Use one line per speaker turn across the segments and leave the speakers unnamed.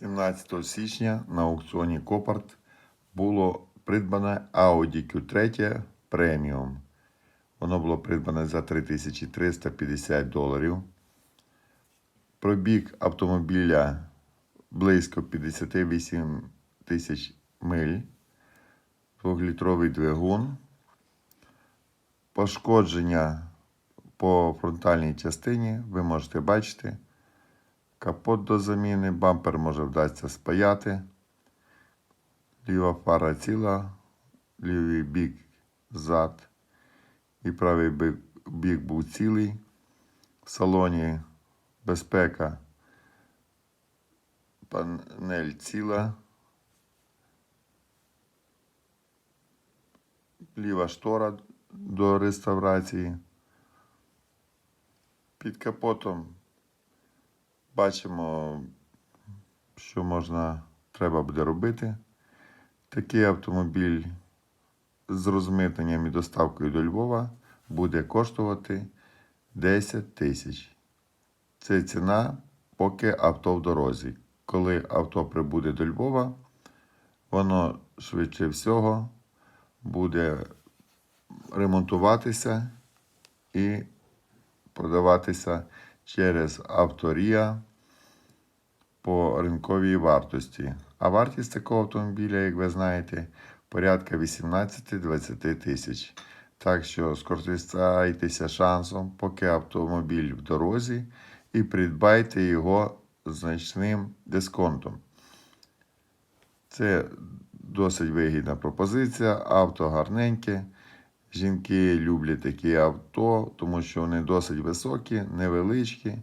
17 січня на аукціоні Копарт було придбане Audi Q3 Premium. Воно було придбане за 3350 доларів. Пробіг автомобіля близько 58 тисяч миль. Двохлітровий двигун. Пошкодження по фронтальній частині ви можете бачити. Капот до заміни, бампер може вдасться спаяти. Ліва фара ціла, лівий бік зад і правий бік, бік був цілий. В салоні безпека, панель ціла. Ліва штора до реставрації. Під капотом бачимо, що можна, треба буде робити. Такий автомобіль з розмитненням і доставкою до Львова буде коштувати 10 тисяч. Це ціна, поки авто в дорозі. Коли авто прибуде до Львова, воно швидше всього буде ремонтуватися і продаватися через авторія по ринковій вартості. А вартість такого автомобіля, як ви знаєте, порядка 18-20 тисяч. Так що скористайтеся шансом, поки автомобіль в дорозі, і придбайте його значним дисконтом. Це досить вигідна пропозиція, авто гарненьке. Жінки люблять такі авто, тому що вони досить високі, невеличкі,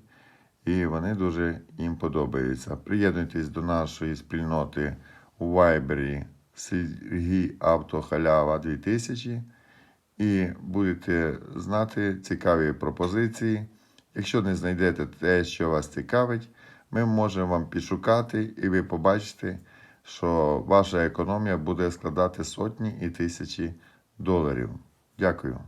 і вони дуже їм подобаються. Приєднуйтесь до нашої спільноти у Вайбері Сергій Авто Халява 2000 і будете знати цікаві пропозиції. Якщо не знайдете те, що вас цікавить, ми можемо вам підшукати, і ви побачите, що ваша економія буде складати сотні і тисячі доларів. Дякую.